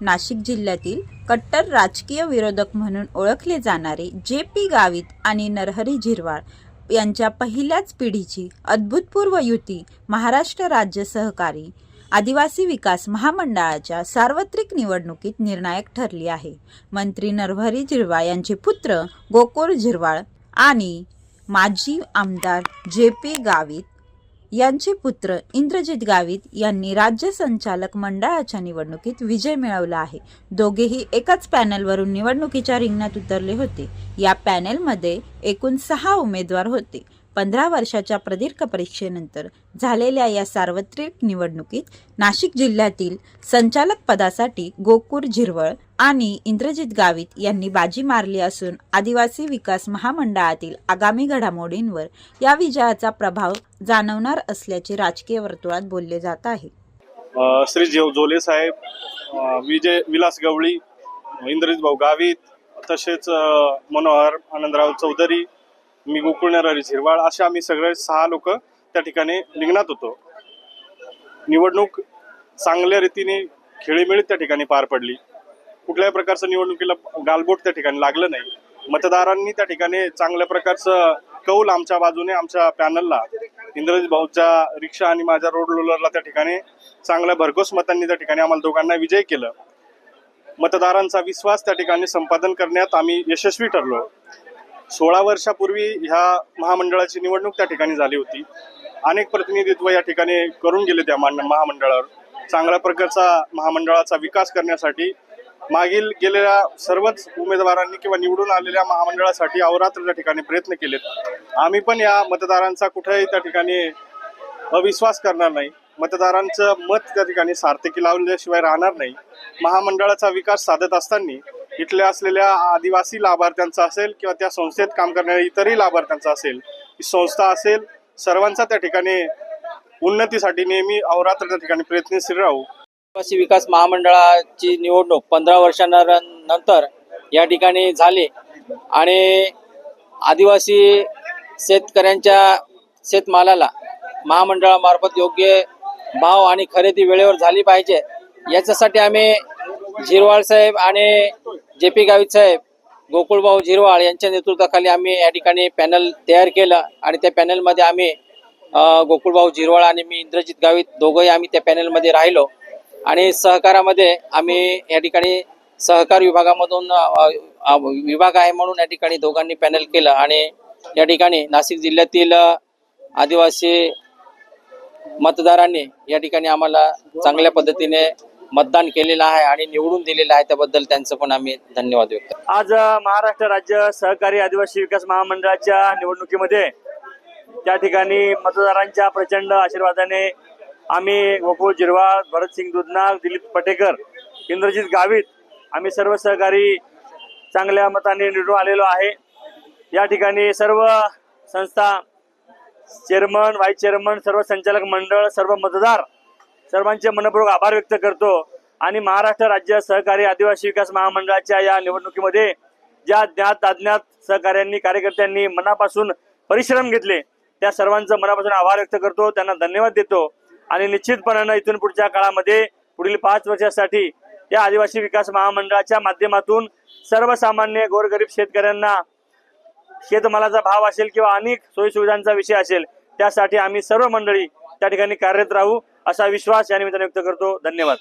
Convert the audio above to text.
नाशिक जिल्ह्यातील कट्टर राजकीय विरोधक म्हणून ओळखले जाणारे जे पी गावित आणि नरहरी झिरवाळ यांच्या पहिल्याच पिढीची अद्भुतपूर्व युती महाराष्ट्र राज्य सहकारी आदिवासी विकास महामंडळाच्या सार्वत्रिक निवडणुकीत निर्णायक ठरली आहे. मंत्री नरहरी झिरवाळ यांचे पुत्र गोकुळ झिरवाळ आणि माजी आमदार जे पी गावित यांचे पुत्र इंद्रजित गावित यांनी राज्य संचालक मंडळाच्या निवडणुकीत विजय मिळवला आहे. दोघेही एकाच पॅनलवरून निवडणुकीच्या रिंगणात उतरले होते. या पॅनेलमध्ये एकूण सहा उमेदवार होते. पंधरा वर्षाच्या प्रदीर्घ परीक्षेनंतर झालेल्या या सार्वत्रिक निवडणुकीत नाशिक जिल्ह्यातील संचालक पदासाठी गोकुर झिरवळ आणि इंद्रजित गावित यांनी बाजी मारली असून आदिवासी विकास महामंडळातील आगामी घडामोडींवर या विजयाचा प्रभाव जाणवणार असल्याचे राजकीय वर्तुळात बोलले जात आहे. श्री जेव जोले साहेब विजय विलास गवळी इंद्रजित भाऊ गावित तसेच मनोहर आनंदराव चौधरी मी गोकुळनेर झिरवाळ असे आम्ही सगळे सहा लोक त्या ठिकाणी निघणार होतो. निवडणूक चांगल्या रीतीने खेळीमेळीत त्या ठिकाणी पार पडली. कुठल्याही प्रकारचं निवडणुकीला गालबोट त्या ठिकाणी लागलं नाही. मतदारांनी त्या ठिकाणी चांगल्या प्रकारचं कौल आमच्या बाजूने आमच्या पॅनलला इंद्रजित भाऊच्या रिक्षा आणि माझ्या रोड रोलरला त्या ठिकाणी चांगल्या भरघोस मतांनी त्या ठिकाणी आम्हाला दोघांना विजय केलं. मतदारांचा विश्वास त्या ठिकाणी संपादन करण्यात आम्ही यशस्वी ठरलो. सोळा वर्षापूर्वी ह्या महामंडळाची निवडणूक त्या ठिकाणी झाली होती. अनेक प्रतिनिधित्व या ठिकाणी करून गेले त्या मान- महामंडळावर. चांगल्या प्रकारचा महामंडळाचा विकास करण्यासाठी मागील गेलेल्या सर्वच उमेदवारांनी किंवा निवडून आलेल्या महामंडळासाठी अवरात्र त्या ठिकाणी प्रयत्न केलेत. आम्ही पण या मतदारांचा कुठेही त्या ठिकाणी अविश्वास करणार नाही. मतदारांचं मत त्या ठिकाणी सार्थकी लावल्याशिवाय राहणार नाही. महामंडळाचा विकास साधत असताना इथल्या असलेल्या आदिवासी लाभार्थ्यांचा असेल किंवा त्या संस्थेत काम करणाऱ्या इतरही लाभार्थ्यांचा असेल ही संस्था असेल सर्वांचा त्या ठिकाणी उन्नतीसाठी नेहमी अवरात्र त्या ठिकाणी प्रयत्नशील राहू. आदिवासी विकास महामंडळाची निवडणूक पंधरा वर्षानंतर या ठिकाणी झाली आणि आदिवासी शेतकऱ्यांच्या शेतमालाला महामंडळामार्फत योग्य भाव आणि खरेदी वेळेवर झाली पाहिजे. याच्यासाठी आम्ही झिरवाळ साहेब आणि जे पी गावित साहेब गोकुळभाऊ झिरवाळ यांच्या नेतृत्वाखाली आम्ही या ठिकाणी पॅनल तयार केलं आणि त्या पॅनलमध्ये आम्ही गोकुळभाऊ झिरवाळ आणि मी इंद्रजित गावित दोघंही आम्ही त्या पॅनलमध्ये राहिलो. आणि सहकारामध्ये आम्ही या ठिकाणी सहकार विभागामधून विभाग आहे म्हणून या ठिकाणी दोघांनी पॅनल केलं. आणि या ठिकाणी नाशिक जिल्ह्यातील आदिवासी मतदारांनी या ठिकाणी आम्हाला चांगल्या पद्धतीने मतदान केलेलं आहे आणि निवडून दिलेलं आहे त्याबद्दल त्यांचं पण आम्ही धन्यवाद व्यक्त आज महाराष्ट्र राज्य सहकारी आदिवासी विकास महामंडळाच्या निवडणुकीमध्ये त्या ठिकाणी मतदारांच्या प्रचंड आशीर्वादाने आम्ही गोकुळ जिरवाळ भरतसिंग दुधनाग दिलीप पटेकर इंद्रजित गावित आम्ही सर्व सहकारी चांगल्या मताने निवडून आलेलो आहे. या ठिकाणी सर्व संस्था चेअरमन व्हाईस चेअरमन सर्व संचालक मंडळ सर्व मतदार सर्वांचे मनपूर्वक आभार व्यक्त करतो. आणि महाराष्ट्र राज्य सहकारी आदिवासी विकास महामंडळाच्या या निवडणुकीमध्ये ज्या ज्ञात अज्ञात सहकाऱ्यांनी कार्यकर्त्यांनी मनापासून परिश्रम घेतले त्या सर्वांचं मनापासून आभार व्यक्त करतो. त्यांना धन्यवाद देतो. आणि निश्चितपणानं इथून पुढच्या काळामध्ये पुढील पाच वर्षासाठी या आदिवासी विकास महामंडळाच्या माध्यमातून सर्वसामान्य गोरगरीब शेतकऱ्यांना शेतमालाचा भाव असेल किंवा अनेक सोयीसुविधांचा विषय असेल त्यासाठी आम्ही सर्व मंडळी त्या ठिकाणी कार्यरत राहू असा विश्वास या निमित्ताने व्यक्त करतो. धन्यवाद.